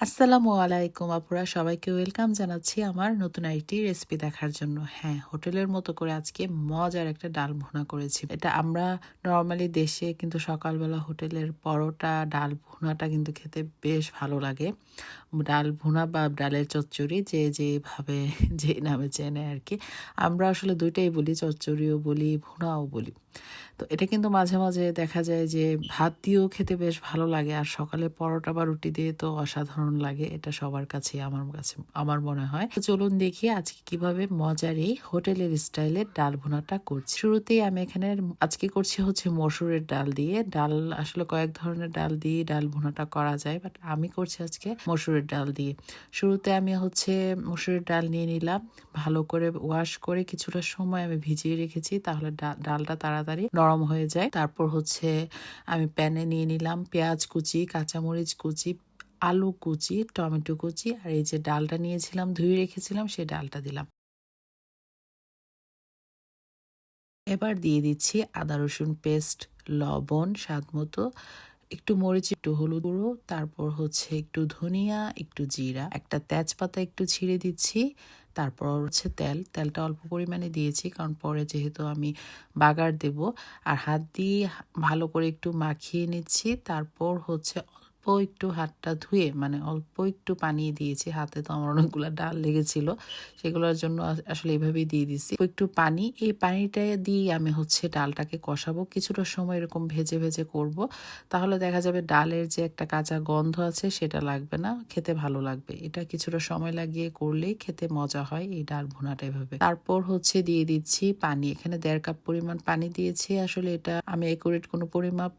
আসসালামু আলাইকুম আপুরা, সবাইকে ওয়েলকাম জানাচ্ছি আমার নতুন আরেকটি রেসিপি দেখার জন্য। হ্যাঁ হোটেলের মতো করে আজকে মজার একটা ডাল ভুনা করেছি। এটা আমরা নর্মালি দেশে কিন্তু সকালবেলা হোটেলের পরোটা, ডাল ভুনাটা কিন্তু খেতে বেশ ভালো লাগে। ডাল ভুনা বা ডালের চচ্চড়ি যে যেভাবে, যে নামে চেনে আর কি। আমরা আসলে দুইটাই বলি, চচ্চড়িও বলি, ভুনাও বলি। তো এটা কিন্তু মাঝে মাঝে দেখা যায় যে ভাত দিয়েও খেতে বেশ ভালো লাগে, আর সকালে পরোটা বা রুটি দিয়ে তো অসাধারণ লাগে, এটা সবার কাছে আমার কাছে, আমার মনে হয়। তো চলুন দেখি আজকে কীভাবে মজার এই হোটেলের স্টাইলে ডাল ভুনাটা করছি। শুরুতেই আমি এখানে আজকে করছি হচ্ছে মসুরের ডাল দিয়ে। ডাল আসলে কয়েক ধরনের ডাল দিয়ে ডাল ভুনাটা করা যায় বাট আমি করছি আজকে মসুরের ডাল দিয়ে। শুরুতে আমি হচ্ছে মসুরের ডাল নিয়ে নিলাম, ভালো করে ওয়াশ করে কিছুটা সময় আমি ভিজিয়ে রেখেছি, তাহলে ডালটা তাড়াতাড়ি নরম হয়ে যায়। তারপর হচ্ছে আমি প্যানে নিয়ে নিলাম পেঁয়াজ কুচি, কাঁচামরিচ কুচি, আলু কুচি, টমেটো কুচি আর এই যে ডালটা নিয়েছিলাম, ধুয়ে রেখেছিলাম, সেই ডালটা দিলাম। এবার দিয়ে দিচ্ছি আদা রসুন পেস্ট, লবণ, স্বাদ মতো একটু মরিচ, একটু হলুদ গুঁড়ো, তারপর হচ্ছে একটু ধনিয়া, একটু জিরা, একটা তেজপাতা একটু ছিঁড়ে দিচ্ছি, তারপর হচ্ছে তেল। তেলটা অল্প পরিমাণে দিয়েছি, কারণ পরে যেহেতু আমি বাগার দেব, আর হাত দিয়ে ভালো করে একটু মাখিয়ে নিচ্ছি, তারপর হচ্ছে একটু হাতটা ধুয়ে মানে অল্প একটু পানি দিয়েছি, হাতে তো আমার অনেকগুলো ডাল লেগেছিল, সেগুলোর জন্য আসলে এভাবেই দিয়ে দিচ্ছি। একটু পানি, এই পানিটা দিয়ে আমি হচ্ছে ডালটাকে কষাবো, কিছুটা সময় এরকম ভেজে ভেজে করব। তাহলে দেখা যাবে ডালের যে একটা কাঁচা গন্ধ আছে, সেটা লাগবে না, খেতে ভালো লাগবে। এটা কিছুটা সময় লাগিয়ে করলেই খেতে মজা হয়, এই ডাল ভুনাটা এভাবে। তারপর হচ্ছে দিয়ে দিচ্ছি পানি, এখানে দেড় কাপ পরিমাণ পানি দিয়েছি, আসলে এটা আমি একুরেট কোনো পরিমাপ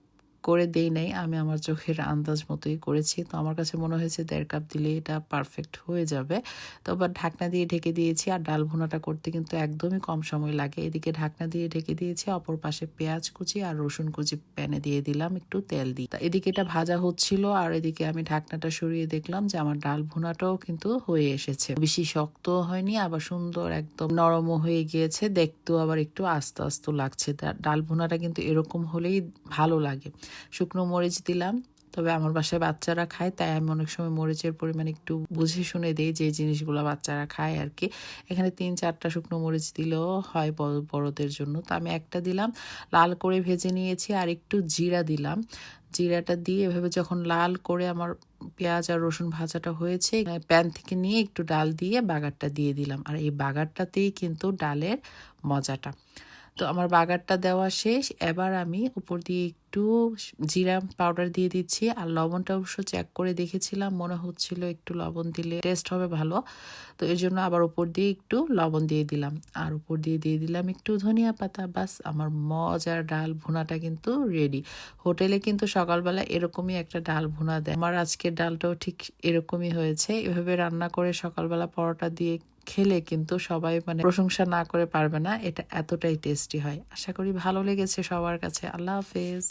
করে দেই নাই, আমি আমার চোখের আন্দাজ মতোই করেছি। তো আমার কাছে মনে হয়েছে, দেড় কাপ দিলে এটা পারফেক্ট হয়ে যাবে। তো আবার ঢাকনা দিয়ে ঢেকে দিয়েছি, আর ডাল ভুনাটা করতে কিন্তু একদমই কম সময় লাগে। এদিকে ঢাকনা দিয়ে ঢেকে দিয়েছি, অপর পাশে পেঁয়াজ কুচি আর রসুন কুচি প্যানে দিয়ে দিলাম, একটু তেল দিই এদিকে এটা ভাজা হচ্ছিল, আর এদিকে আমি ঢাকনাটা সরিয়ে দেখলাম যে আমার ডাল ভুনাটাও কিন্তু হয়ে এসেছে। বেশি শক্ত হয়নি, আবার সুন্দর একদম নরমও হয়ে গিয়েছে, দেখতেও আবার একটু আস্তে আস্তে লাগছে। ডাল ভুনাটা কিন্তু এরকম হলেই ভালো লাগে। শুকনো মরিচ দিলাম। তবে আমার বাসায় বাচ্চারা খায়, তাই আমি অনেক সময় মরিচের পরিমাণ একটু বুঝে শুনে দিই যে জিনিসগুলো বাচ্চারা খায় আর কি। এখানে তিন চারটা শুকনো মরিচ দিলেও হয় বড়দের জন্য। তো আমি একটা দিলাম, লাল করে ভেজে নিয়েছি আর একটু জিরা দিলাম। জিরাটা দিয়ে এভাবে যখন লাল করে আমার পেঁয়াজ আর রসুন ভাজাটা হয়েছে প্যান থেকে নিয়ে একটু ডাল দিয়ে বাগারটা দিয়ে দিলাম। আর এই বাগারটাতেই কিন্তু ডালের মজাটা। তো আমার বাগারটা দেওয়া শেষ। এবার আমি উপর দিয়ে একটু জিরা পাউডার দিয়ে দিচ্ছি আর লবণটা অবশ্য চেক করে দেখেছিলাম, মনে হচ্ছিল একটু লবণ দিলে টেস্ট হবে ভালো। তো এর জন্য আবার উপর দিয়ে একটু লবণ দিয়ে দিলাম। আর উপর দিয়ে দিয়ে দিলাম একটু ধনিয়া পাতা বাস আমার মজার ডাল ভুনাটা কিন্তু রেডি হোটেলে কিন্তু সকালবেলা এরকমই একটা ডাল ভুনা দেয়। আমার আজকের ডালটাও ঠিক এরকমই হয়েছে। এভাবে রান্না করে সকালবেলা পরোটা দিয়ে খেলে কিন্তু সবাই মানে প্রশংসা না করে পারবে না। এটা এতটাই টেস্টি হয়। আশা করি ভালো লেগেছে সবার কাছে। আল্লাহ হাফেজ।